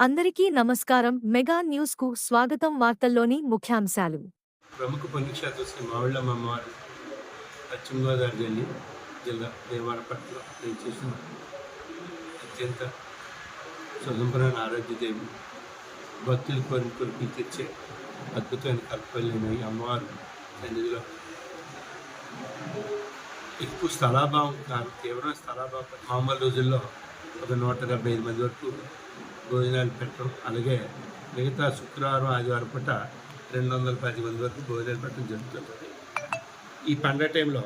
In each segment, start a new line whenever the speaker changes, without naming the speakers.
అందరికీ నమస్కారం. మెగా న్యూస్కు స్వాగతం వార్తల్లోని ముఖ్యాంశాలు.
ప్రముఖ పుణ్యక్షేత్ర శ్రీ మావిళ్ళమ్మ అమ్మవారు పశ్చిమ గోదావరి జిల్లా జిల్లా దేవాలపట్ల చేసిన అత్యంత స్వతంత్రమైన ఆరోగ్యదేవి భక్తులు కోరికలు తెచ్చే అద్భుతమైన కల్పలేని అమ్మవారు సన్నిధిలో ఎక్కువ స్థలాభావం కాదు తీవ్రమైన స్థలాభావం మామూలు రోజుల్లో ఒక నూట డెబ్బై ఐదు మంది వరకు భోజనాలు పెట్టడం అలాగే మిగతా శుక్రవారం ఆదివారం పూట రెండు వందల పది మంది వరకు భోజనాలు పెట్టడం జరుగుతుంది. ఈ పండగ టైంలో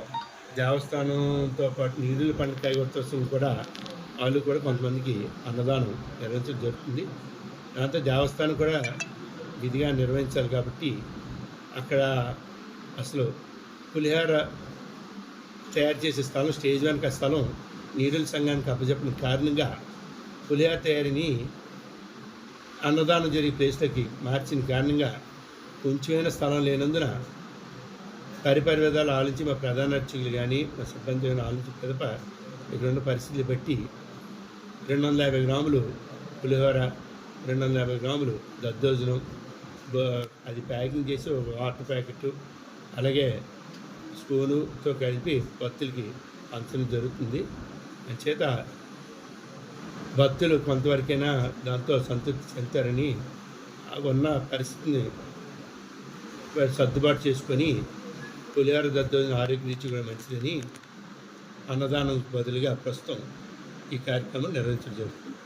దేవస్థానంతో పాటు నీరుల పండుగ కైగొట్టవలసిన కూడా వాళ్ళు కూడా కొంతమందికి అన్నదానం నిర్వహించడం జరుగుతుంది. దాంతో దేవస్థానం కూడా విధిగా నిర్వహించాలి కాబట్టి అక్కడ అసలు పులిహార తయారు చేసే స్థలం స్టేజ్ వెనక స్థలం నీరుల సంఘానికి అప్పచెప్పిన కారణంగా పులిహార తయారీని అన్నదానం జరిగే ప్లేస్లకి మార్చిన కారణంగా కొంచెమైన స్థలం లేనందున పరిపరి విధాలు ఆలోచించి మా ప్రధాన అర్చకులు కానీ మా సిబ్బంది కానీ ఆలోచించి పిదప ఇక్కడున్న పరిస్థితులు బట్టి రెండు వందల యాభై గ్రాములు పులిహోర రెండు వందల యాభై గ్రాములు దద్దోజనం అది ప్యాకింగ్ చేసి ఒక వాటర్ ప్యాకెట్ అలాగే స్పూనుతో కలిపి భక్తులకి పంచడం జరుగుతుంది. చేత భక్తులు కొంతవరకైనా దాంతో సంతృప్తి చెందుతారని ఉన్న పరిస్థితిని సర్దుబాటు చేసుకొని పులిహార దద్దోజనం ఆరోగ్య రీతి కూడా మంచిదని అన్నదానం బదులుగా ప్రస్తుతం ఈ కార్యక్రమం నిర్వహించడం జరుగుతుంది.